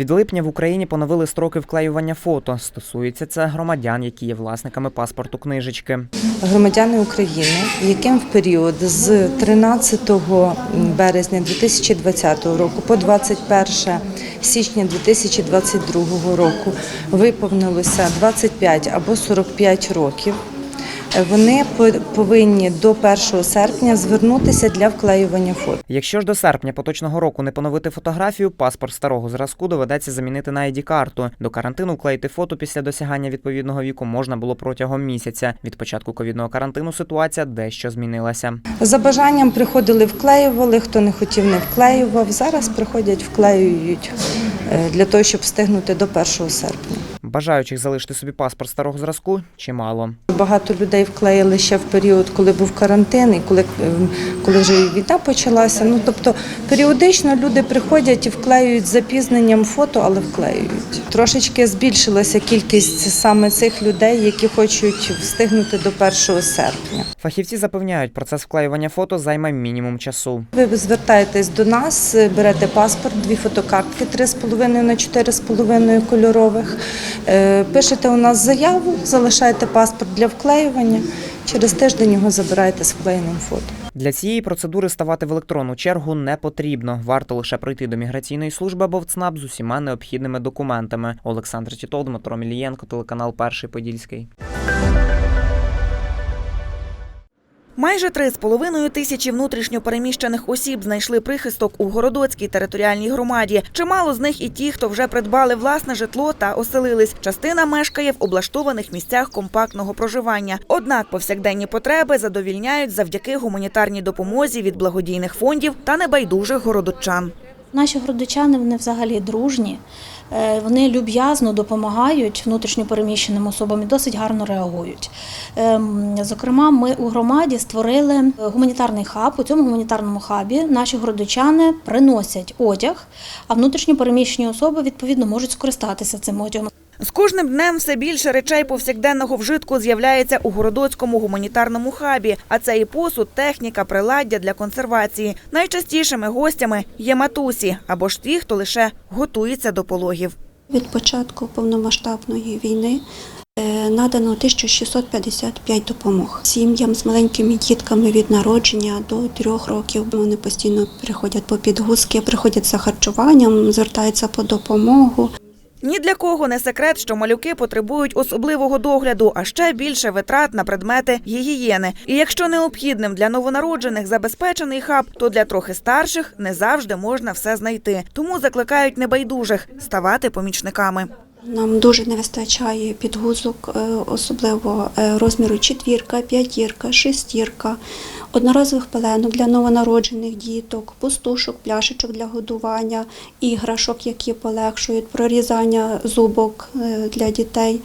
Від липня в Україні поновили строки вклеювання фото. Стосується це громадян, які є власниками паспорту книжечки. громадяни України, яким в період з 13 березня 2020 року по 21 січня 2022 року виповнилося 25 або 45 років. Вони по- повинні до 1 серпня звернутися для вклеювання фото. Якщо ж до серпня поточного року не поновити фотографію, паспорт старого зразку доведеться замінити на ID-карту. До карантину вклеїти фото після досягання відповідного віку можна було протягом місяця. Від початку ковідного карантину ситуація дещо змінилася. За бажанням приходили, вклеювали, хто не хотів, не вклеював. Зараз приходять, вклеюють е, для того, щоб встигнути до 1 серпня. Бажаючих залишити собі паспорт старого зразку чимало. Багато людей вклеїли ще в період, коли був карантин, і коли, ем, коли вже війна почалася. Ну тобто періодично люди приходять і вклеюють з запізненням фото, але вклеюють. Трошечки збільшилася кількість саме цих людей, які хочуть встигнути до 1 серпня. Фахівці запевняють, процес вклеювання фото займе мінімум часу. Ви звертаєтесь до нас, берете паспорт, дві фотокартки 3,5 на 4,5 кольорових. Е, Пишете у нас заяву, залишаєте паспорт для вклеювання. Через тиждень його забираєте з вклеєним фото. Для цієї процедури ставати в електронну чергу не потрібно. Варто лише прийти до міграційної служби або в ЦНАП з усіма необхідними документами. Олександр Тітов, Дмитро Мілієнко, телеканал Перший Подільський. Майже три з половиною тисячі внутрішньопереміщених осіб знайшли прихисток у Городоцькій територіальній громаді. Чимало з них і ті, хто вже придбали власне житло та оселились. Частина мешкає в облаштованих місцях компактного проживання. Однак повсякденні потреби задовільняють завдяки гуманітарній допомозі від благодійних фондів та небайдужих городочан. Наші городичани вони взагалі дружні. Е, Вони люб'язно допомагають внутрішньопереміщеним особам і досить гарно реагують. Ем, Зокрема, ми у громаді створили гуманітарний хаб. У цьому гуманітарному хабі наші городичани приносять одяг, а внутрішньопереміщені особи відповідно можуть скористатися цим одягом. З кожним днем все більше речей повсякденного вжитку з'являється у городоцькому гуманітарному хабі. А це і посуд, техніка, приладдя для консервації. Найчастішими гостями є матусі або ж ті, хто лише готується до пологів. Від початку повномасштабної війни е, надано 1655 допомог сім'ям з маленькими дітками від народження до трьох років. Вони постійно приходять по підгузки, приходять за харчуванням, звертаються по допомогу. Ні для кого не секрет, що малюки потребують особливого догляду, а ще більше витрат на предмети гігієни. І якщо необхідним для новонароджених забезпечений хаб, то для трохи старших не завжди можна все знайти. Тому закликають небайдужих ставати помічниками. Нам дуже не вистачає підгузок, е, особливо е, розміру четвірка, п'ятірка, шестірка, одноразових пеленок для новонароджених діток, пустушок, пляшечок для годування, іграшок, які полегшують прорізання зубок е, для дітей,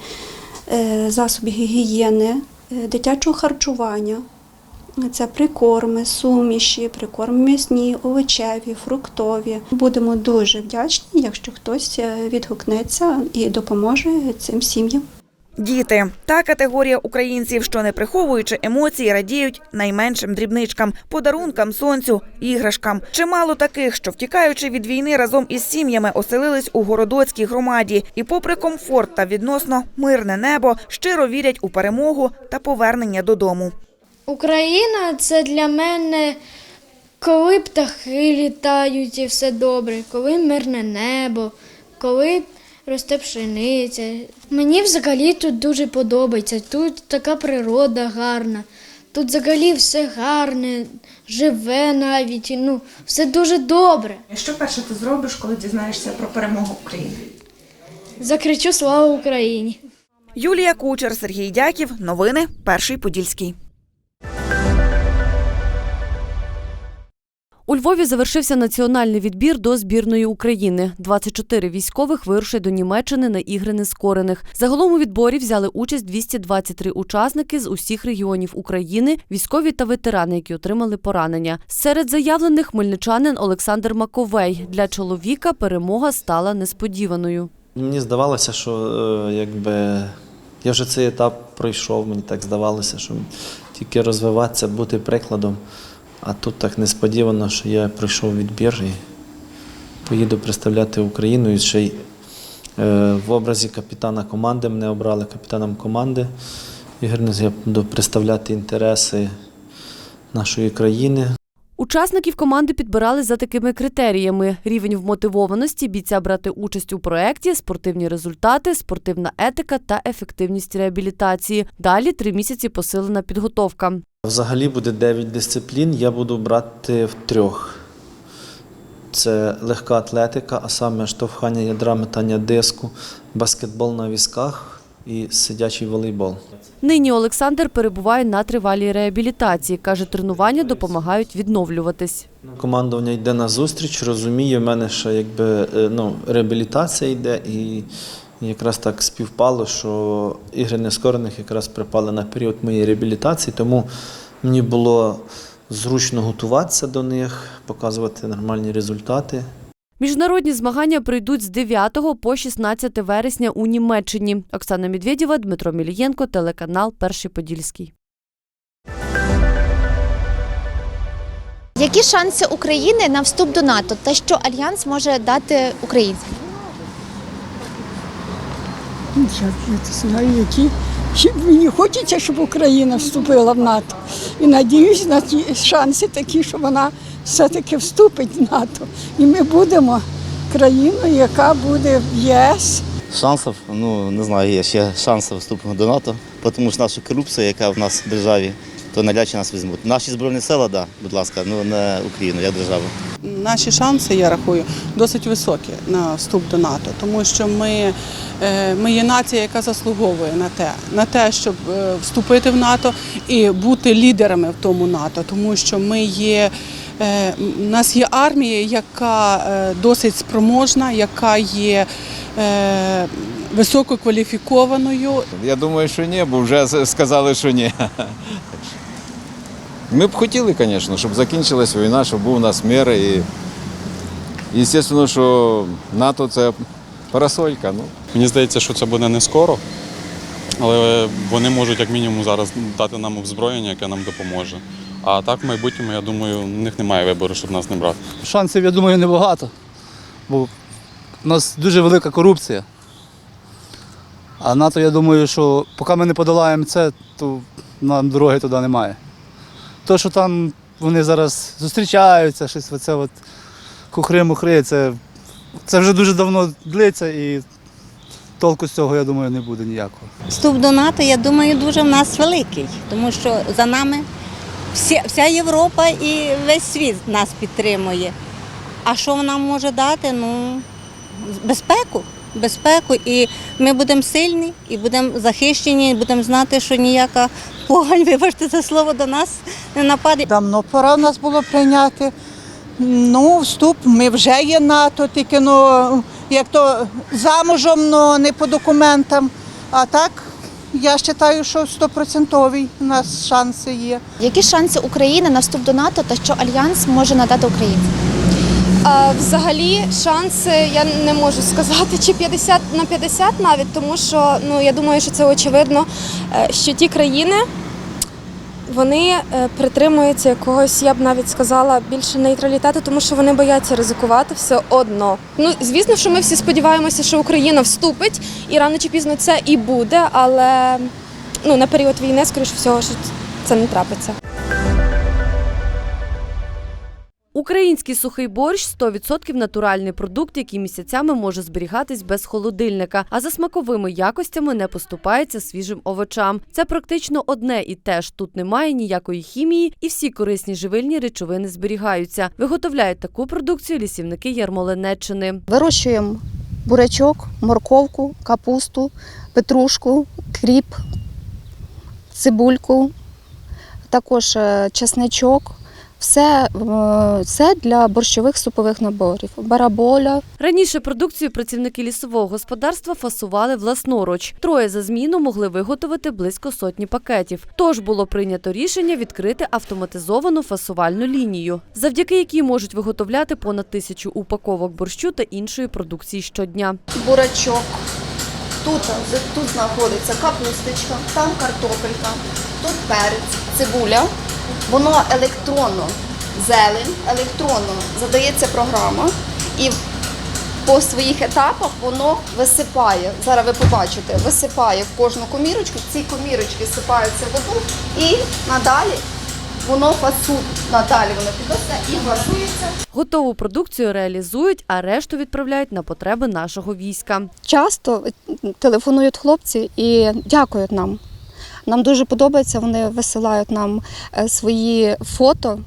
засобів гігієни, дитячого харчування. Це прикорми, суміші, прикорми м'ясні, овочеві, фруктові. Будемо дуже вдячні, якщо хтось е, відгукнеться і допоможе цим сім'ям. Діти та категорія українців, що не приховуючи емоції, радіють найменшим дрібничкам, подарункам, сонцю, іграшкам. Чимало таких, що втікаючи від війни разом із сім'ями, оселились у городоцькій громаді, і, попри комфорт та відносно мирне небо, щиро вірять у перемогу та повернення додому. Україна це для мене, коли птахи літають і все добре, коли мирне небо, коли росте пшениця. Мені взагалі тут дуже подобається. Тут така природа гарна. Тут взагалі все гарне, живе навіть. Ну, все дуже добре. Що перше ти зробиш, коли дізнаєшся про перемогу України? Закричу слава Україні! Юлія Кучер, Сергій Дяків. Новини Перший Подільський. Львові завершився національний відбір до збірної України. 24 військових вирушать до Німеччини на ігри нескорених. Загалом у відборі взяли участь 223 учасники з усіх регіонів України, військові та ветерани, які отримали поранення. Серед заявлених хмельничанин Олександр Маковей. Для чоловіка перемога стала несподіваною. Мені здавалося, що е, якби я вже цей етап пройшов, мені так здавалося, що тільки розвиватися, бути прикладом. А тут так несподівано, що я прийшов відбір і поїду представляти Україну і ще й е, в образі капітана команди мене обрали капітаном команди. Ігор я буду представляти інтереси нашої країни. Учасників команди підбирали за такими критеріями: рівень вмотивованості бійця брати участь у проєкті, спортивні результати, спортивна етика та ефективність реабілітації. Далі три місяці посилена підготовка. Взагалі буде 9 дисциплін, я буду брати в трьох. Це легка атлетика, а саме штовхання ядра, метання диску, баскетбол на візках і сидячий волейбол. Нині Олександр перебуває на тривалій реабілітації. каже, тренування допомагають відновлюватись. Командування йде на зустріч, розуміє, в мене ще якби е, ну, реабілітація йде, і якраз так співпало, що ігри нескорених якраз припали на період моєї реабілітації, тому мені було зручно готуватися до них, показувати нормальні результати. Міжнародні змагання пройдуть з 9 по 16 вересня у Німеччині. Оксана Медведєва, Дмитро Мілієнко, телеканал Перший Подільський. Які шанси України на вступ до НАТО та що альянс може дати українцям? Я не знаю, які. Мені хочеться, щоб Україна вступила в НАТО. І надіюсь на ті шанси такі, що вона все-таки вступить в НАТО. І ми будемо країною, яка буде в ЄС. Шансів, ну не знаю, є ще шанси вступу до НАТО, тому що наша корупція, яка в нас в державі, то навряд чи нас візьмуть. Наші збройні сили, да, будь ласка, ну не Україну, як державу. Наші шанси, я рахую, досить високі на вступ до НАТО, тому що ми, е, ми є нація, яка заслуговує на те, на те, щоб е, вступити в НАТО і бути лідерами в тому НАТО, тому що ми є. Е, У нас є армія, яка е, досить спроможна, яка є е, висококваліфікованою. Я думаю, що ні, бо вже сказали, що ні. Ми б хотіли, звісно, щоб закінчилась війна, щоб був у нас мир. І, і звісно, що НАТО це парасолька. Ну. Мені здається, що це буде не скоро, але вони можуть як мінімум зараз дати нам озброєння, яке нам допоможе. А так в майбутньому, я думаю, у них немає вибору, щоб нас не брати. Шансів, я думаю, небагато, бо в нас дуже велика корупція. А НАТО, я думаю, що поки ми не подолаємо це, то нам дороги туди немає. То, що там вони зараз зустрічаються, щось оце от кухри-мухри, це, це вже дуже давно длиться і толку з цього, я думаю, не буде ніякого. Вступ до НАТО, я думаю, дуже в нас великий, тому що за нами вся, вся Європа і весь світ нас підтримує. А що вона може дати? Ну, безпеку. Безпеку, і ми будемо сильні, і будемо захищені, і будемо знати, що ніяка погань, вибачте за слово, до нас не нападе. Давно пора в нас було прийняти. Ну, вступ, ми вже є НАТО, тільки ну, як то замужем, ну не по документам. А так, я вважаю, що стопроцентовий у нас шанси є. Які шанси України на вступ до НАТО та що альянс може надати Україні? Взагалі, шанси я не можу сказати, чи 50 на 50 навіть, тому що ну я думаю, що це очевидно, е, що ті країни вони е, притримуються якогось, я б навіть сказала, більше нейтралітету, тому що вони бояться ризикувати все одно. Ну звісно, що ми всі сподіваємося, що Україна вступить, і рано чи пізно це і буде, але ну на період війни, скоріш всього, що це не трапиться. Український сухий борщ 100% натуральний продукт, який місяцями може зберігатись без холодильника, а за смаковими якостями не поступається свіжим овочам. Це практично одне і те ж. Тут немає ніякої хімії, і всі корисні живильні речовини зберігаються. Виготовляють таку продукцію лісівники Ярмолинеччини. Вирощуємо бурячок, морковку, капусту, петрушку, кріп, цибульку, також е, чесничок. Все, е, все для борщових супових наборів. Бараболя, Раніше продукцію працівники лісового господарства фасували власноруч. Троє за зміну могли виготовити близько сотні пакетів. Тож було прийнято рішення відкрити автоматизовану фасувальну лінію, завдяки якій можуть виготовляти понад тисячу упаковок борщу та іншої продукції щодня. бурачок. Тут, тут знаходиться капусточка, там картопелька, тут перець, цибуля. Воно електронно, зелень, електронно задається програма. І по своїх етапах воно висипає. Зараз ви побачите, висипає в кожну комірочку. Ці комірочки сипаються в одну і надалі воно фасує. Надалі воно підноситься і фасується. Готову продукцію реалізують, а решту відправляють на потреби нашого війська. Часто телефонують хлопці і дякують нам. Нам дуже подобається, вони висилають нам е, свої фото,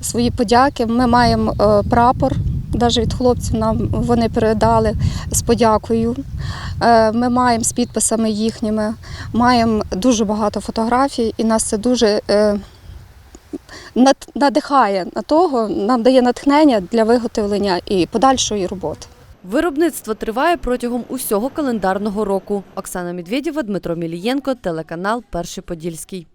свої подяки. Ми маємо е, прапор, навіть від хлопців нам вони передали з подякою. Е, Ми маємо з підписами їхніми, маємо дуже багато фотографій, і нас це дуже надихає на того, нам дає натхнення для виготовлення і подальшої роботи. Виробництво триває протягом усього календарного року. Оксана Медведєва, Дмитро Мілієнко, телеканал Перший Подільський.